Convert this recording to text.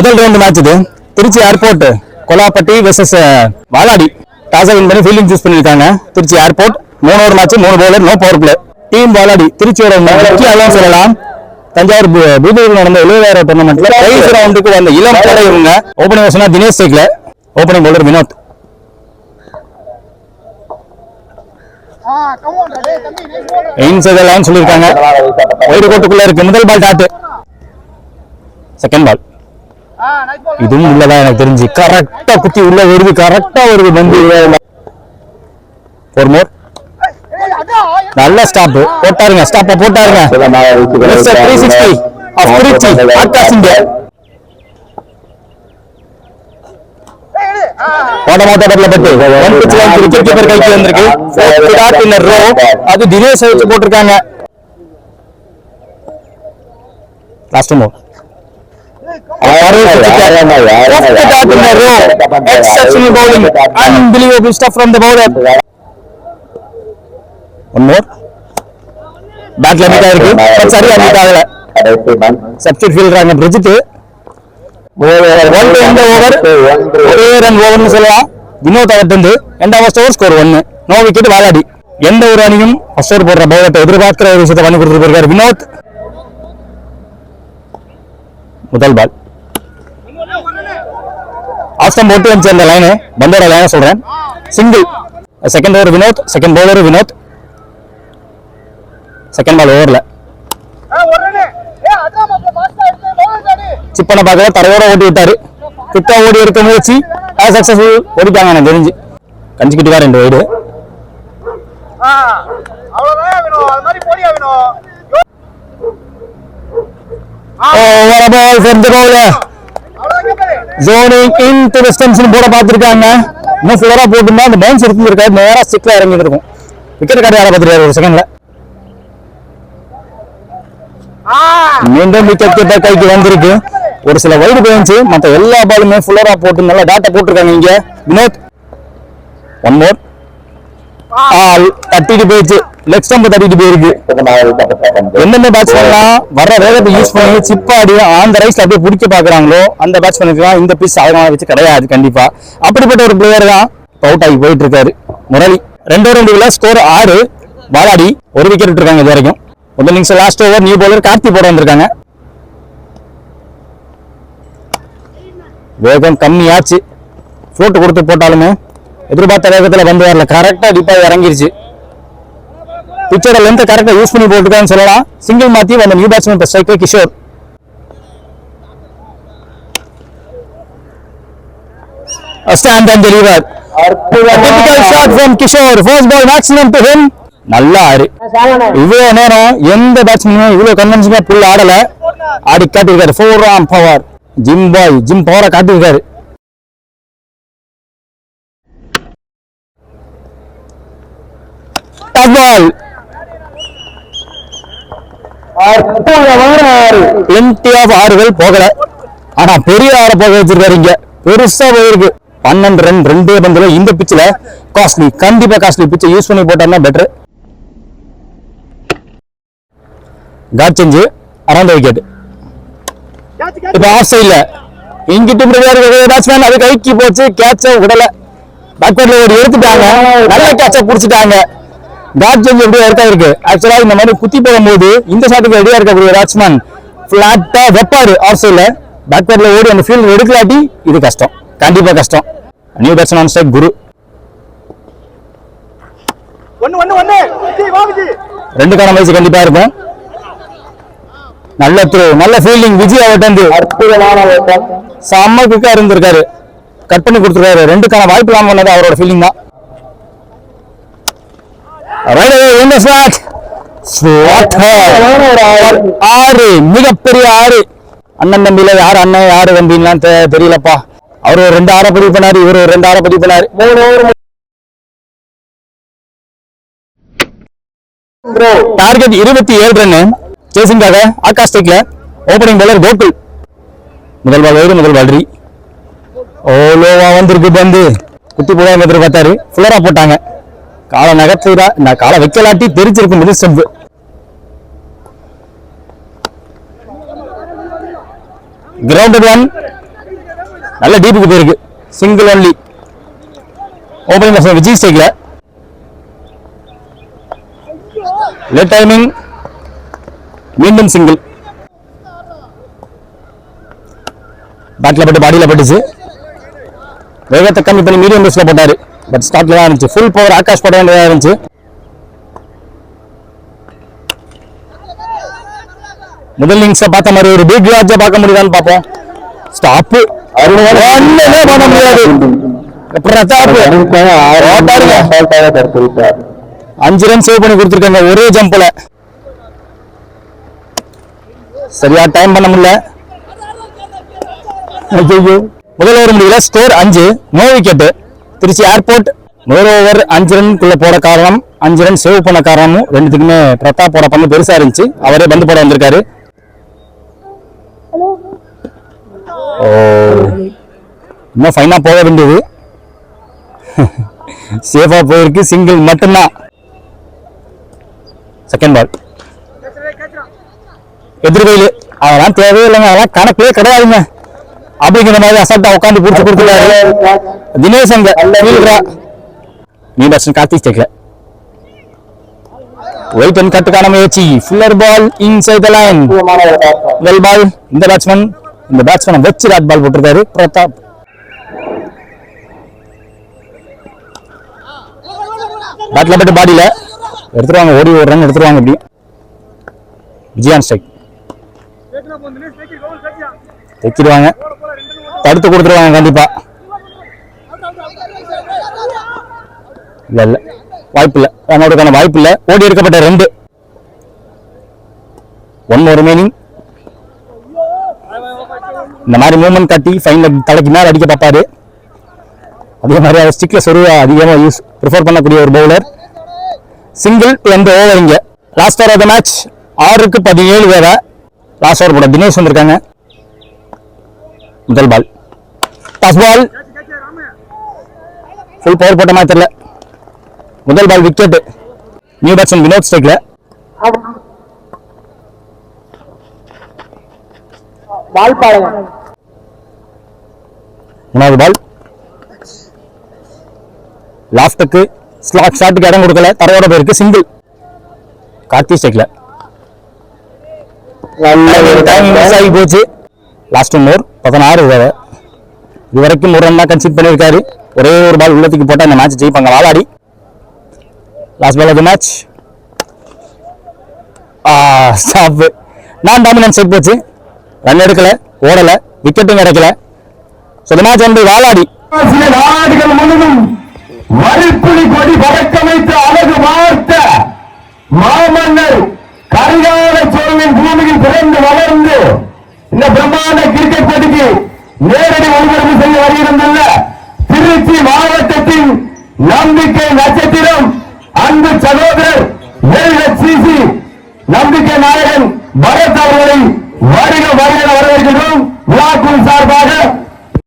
முதல் round match இது. Trichy airport Kolappatti versus Valadi. டாஸை win பண்ணி ஃபீல்டிங் சூஸ் பண்ணிருக்காங்க திருச்சி ஏர்போர்ட் மூணு ஓவர் மேட்ச் மூணு bowler no power play team Valadi திருச்சியோட முக்கிய அளவு சொல்லலாம். தஞ்சாவூர் பூ- பூதேவியில் நடந்த எழுபதாயிரம் டோர்னமெண்ட்ல பிரைஸ் ரவுண்டுக்கு வந்த இளம் படை இவங்க. ஓப்பனிங் வசனா தினேஷ் சேக்ல. Opening bowler Vinod. சொல்லியிருக்காங்க. ஒயிட் கோட்டுக்குள்ள இருக்கு. முதல் பால் டாட்டு செகண்ட் பால் இதுவும் உள்ளதான் எனக்கு தெரிஞ்சு. கரெக்டா குத்தி உள்ள வருது கரெக்டா வருது பந்து. ஒரு மோர் நல்ல ஸ்டாப் போட்டாருங்க ஸ்டாப்ப போட்டாருங்க. Three sixty off Akash India wicket keeper dot in a row. Exceptional bowling. Unbelievable stuff from the bowler. One more. பேட்ல மீட் இருக்கு பட் சரியா மீட் ஆகல சப்ஸ்டிட் ஃபீல்டராங்க பிரிஜித் ஒன் எந்த ஓவர் ஒரே ரன் ஓவர்னு சொல்லலாம் வினோத் அவர்ட்டு ரெண்டாவது ஓவர் ஸ்கோர் ஒன்னு நோ விக்கெட் வாலாடி எந்த ஒரு அணியும் ஃபர்ஸ்ட் ஓவர் போடுற பவுலர்ட்ட எதிர்பார்க்கிற ஒரு விஷயத்தை பண்ணி கொடுத்துட்டு போயிருக்காரு வினோத் முதல் பால் ஆஸ்டம் போட்டு வந்துச்சு அந்த லைனு பந்தோட லைனை சொல்றேன். Single second over Vinod second bowler Vinod. Second ball ஓவர்ல சிப்பனை பார்க்கல தரையோட ஓட்டி விட்டாரு. குட்டா ஓடி இருக்க முயற்சி. அது சக்சஸ்ஃபுல் ஓடிட்டாங்க எனக்கு தெரிஞ்சு. கஞ்சிக்கிட்டு ரெண்டு வைடு ஓ வர அது ball the bowler joining in to distance போட பார்த்துருக்காங்க. இன்னும் ஃபிளரா போட்டுருந்தா அந்த பவுன்ஸ் இருந்திருக்காரு நேரா ஸ்டிக்ல இறங்கி இருக்கும் விக்கெட் கார்டு யாரை பார்த்துருக்காரு? ஒரு செகண்ட்ல மீண்டும் விக்கெட் கீப்பர் கைக்கு வந்திருக்கு. ஒரு சில வைடு போயிடுச்சு மற்ற எல்லா பாலுமே ஃபுல்லரா போட்டு நல்லா டாட்டா போட்டிருக்காங்க இங்க. வினோத் ஒன் மோர் ஆல் தட்டிட்டு போயிடுச்சு. லெக் ஸ்டம்ப் தட்டிட்டு போயிருக்கு. எந்தெந்த பேட்ஸ்மேன்லாம் வர வேகத்தை யூஸ் பண்ணி சிப்பாடி அந்த ரைஸ்ல அப்படியே பிடிக்க பாக்குறாங்களோ அந்த பேட்ஸ்மேனுக்குலாம் இந்த பீஸ் அதனால வச்சு கிடையாது கண்டிப்பா. அப்படிப்பட்ட ஒரு பிளேயர் தான் அவுட் ஆகி போயிட்டு இருக்காரு. முரளி. ரெண்டோ ரெண்டு விழா ஸ்கோர் ஆறு. பாலாடி ஒரு விக்கெட் விட்டுருக்காங்க இது வரைக்கும் முதல் innings last over new bowler Karthi போட வந்திருக்காங்க. வேகம் கம்மியாச்சு. ஃப்ளோட் கொடுத்து போட்டாலுமே எதிர்பார்த்த வேகத்தில் வந்து வரல. கரெக்டாக டிப்பாக இறங்கிருச்சு. பிச்சோட லென்த் கரெக்டா யூஸ் பண்ணி போட்டுருக்கான்னு சொல்லலாம். சிங்கிள் மாத்தி வந்த new batsman striker Kishore. Him. நல்ல ஆறு. இவ்வளவு நேரம் எந்த பேட்ஸ்மேனும் இவ்வளவு கன்வென்ஷனா புல் ஆடல. ஆடி காட்டியிருக்காரு. Four power gym boy gym பவரை காட்டியிருக்காரு. பால் பிளென்டி ஆஃப் ஆறுகள் போகல. ஆனா பெரிய ஆற போக வச்சிருக்காரு இங்க. பெருசா போயிருக்கு. பன்னெண்டு ரன் ரெண்டே பந்துல இந்த பிச்சில் காஸ்ட்லி கண்டிப்பா காஸ்ட்லி பிச்சை யூஸ் பண்ணி போட்டாருன்னா பெட்டர் காட் செஞ்சு அரௌண்ட் விக்கெட் இப்ப ஆஃப் சைட்ல இங்கிட்டு பேட்ஸ்மேன் அது கைக்கு போச்சு கேட்ச விடல. பேக்வர்ட்ல ஒரு எடுத்துட்டாங்க. நல்ல கேட்ச புடிச்சிட்டாங்க. டாட் சேஞ்ச் எப்படியா இருக்கா? இருக்கு ஆக்சுவலா இந்த மாதிரி குத்தி போகும்போது இந்த ஷாட்டுக்கு ரெடியா இருக்கக்கூடிய பேட்ஸ்மேன் பிளாட்டா வெப்பாரு ஆஃப் சைட்ல பேக்வர்ட்ல ஓடி அந்த ஃபீல்ட் எடுக்கலாட்டி இது கஷ்டம். கண்டிப்பா கஷ்டம். New batsman on strike Guru ரெண்டு கான வயசு கண்டிப்பா இருக்கும். நல்ல த்ரோ நல்ல ஃபீல்டிங் விஜய் அவர்கிட்ட அற்புதமான செம்ம குக்கா இருந்திருக்காரு. கட் பண்ணி கொடுத்துருக்காரு. ரெண்டுக்கான வாய்ப்பு இல்லாம பண்ணது அவரோட ஃபீல்டிங் தான். ரைட் என்ன ஸ்லாட் ஸ்லாட் ஆறு மிகப்பெரிய ஆறு. அண்ணன் தம்பியில யார் அண்ணன் யாரு தம்பின்லாம் தெ- தெரியலப்பா. அவர் ஒரு ரெண்டு ஆற பதிவு பண்ணாரு இவர் ஒரு ரெண்டு ஆற பதிவு பண்ணாரு. மூணு ஓவர் டார்கெட் இருபத்தி ஏழு ரன்னு சேசிங்காக ஆகாஷ் டேக்ல ஓப்பனிங் பவுலர் கோகுல். முதல் பால் வயிறு முதல் பால்ரி ஓலோவா வந்திருக்கு பந்து. குத்தி போடாம எதிர்பார்த்தாரு. ஃபுல்லரா போட்டாங்க. காலை நகர்த்துறா நான் காலை வைக்கலாட்டி தெரிஞ்சிருக்கும் மிடில் ஸ்டெப் கிரவுண்டட் ஒன் நல்ல டீப்புக்கு போயிருக்கு. Single only opening batsman Vijay ஸ்டேக்ல late timing மீண்டும் சிங்கிள் பேட்டில் பட்டு பாடியில பட்டுச்சு. வேகத்தை கம்மி பண்ணி மீடியம் பேஸில் போட்டாரு. பட் ஸ்டார்ட்ல தான் இருந்துச்சு. ஃபுல் பவர் ஆகாஷ் போட வேண்டியதா இருந்துச்சு. முதல் இன்னிங்ஸை பார்த்த மாதிரி ஒரு பிக் ராஜா பார்க்க முடியுதான்னு பார்ப்போம். ஸ்டாப் ஒண்ணுமே பண்ண முடியாது. அஞ்சு ரன் சேவ் பண்ணி கொடுத்துருக்காங்க. ஒரே ஜம்ப்ல சரியா டைம் பண்ண முடியல. முதல் ஓவர் முடியல. ஸ்கோர் அஞ்சு. நோ விக்கெட் திருச்சி ஏர்போர்ட் முதல் ஓவர் அஞ்சு ரன்குள்ள போட காரணம் அஞ்சு ரன் சேவ் பண்ண காரணமும் ரெண்டுத்துக்குமே பிரதாப்போட பங்கு பெருசா இருந்துச்சு. அவரே பந்து போட வந்திருக்காரு. ஓ. இன்னும் ஃபைனா போக வேண்டியது. சேஃபா போயிருக்கு. சிங்கிள் மட்டும்தான். செகண்ட் பால் எதிர்வையில் அதெல்லாம் தேவையில்லைங்க அதெல்லாம் கணக்கே கிடையாதுங்க. அப்படிங்கிற மாதிரி அசால்ட்டா உட்காந்து பிடிச்சி கொடுத்துருக்காரு தினேஷ் அங்க நீ பர்சன் கார்த்திக் ஸ்டேக்ல வெயிட் அண்ட் கட்டுக்கான முயற்சி. Fuller ball inside the line well ball இந்த பேட்ஸ்மேன் இந்த பேட்ஸ்மேனை வச்சு ராட் பால் போட்டிருக்காரு. பிரதாப் பேட்ல பட்டு பாடியில எடுத்துருவாங்க. ஓடி ஒரு ரன் எடுத்துருவாங்க இப்படி. விஜயான் ஸ்ட்ரைக் தைக்கிடுவாங்க. தடுத்து கொடுத்துருவாங்க கண்டிப்பா. இல்ல இல்லை. வாய்ப்பு இல்ல ரன் வாய்ப்பு இல்ல ஓடி எடுக்கப்பட்ட ரெண்டு. ஒன் ஒரு மீனிங் இந்த மாதிரி மூவ்மெண்ட் காட்டி ஃபைனல் தலைக்கு மேலே அடிக்க பார்ப்பாரு. அதே மாதிரி அவர் ஸ்டிக்கில் சொருவா அதிகமாக யூஸ் ப்ரிஃபர் பண்ணக்கூடிய ஒரு பவுலர் சிங்கிள் எந்த ஓவர் இங்கே. Last over of the match ஆறுக்கு பதினேழு வேற. லாஸ்ட் ஓவர் போட தினேஷ் வந்திருக்காங்க. முதல் ball toss ball full power போட்ட மாதிரி தெரியல. முதல் ball wicket new batsman Vinod ஸ்டேக்ல மூணாவது பால் லாஸ்ட்டுக்கு ஸ்லாட் ஷாட்டுக்கு இடம் கொடுக்கல. தரையோட போயிருக்கு. சிங்கிள் கார்த்தி ஸ்டேக்ல டைம் மிஸ் ஆகி போச்சு. லாஸ்ட் மோர் பதினாறு வேற இது வரைக்கும் ஒரு ரன் தான் கன்சிட் பண்ணியிருக்காரு. ஒரே ஒரு பால் உள்ளத்துக்கு போட்டால் இந்த மேட்ச் ஜெயிப்பாங்க. Valadi. Last ball of match stop நான் டாமினன்ஸ் செட் போச்சு. ரன் எடுக்கல ஓடலை விக்கெட்டும் கிடைக்கல ஸோ இந்த மேட்ச் வந்து வாலாடி. சில நாடுகள் முழுவதும் வரிப்புலி கொடி பறக்க வைத்து அழகு வார்த்த மாமன்னர் கரிகால சோழனின் பூமியில் பிறந்து வளர்ந்து இந்த பிரம்மாண்ட கிரிக்கெட் போட்டிக்கு நேரடி ஒளிபரப்பு செய்ய வருகிறதல்ல. திருச்சி மாவட்டத்தின் நம்பிக்கை நட்சத்திரம் அன்பு சகோதரர் எல்ஹெச்சிசி நம்பிக்கை நாயகன் பரத் அவர்களை வருக வருக வரவேற்கிறோம் விழாக்குழு சார்பாக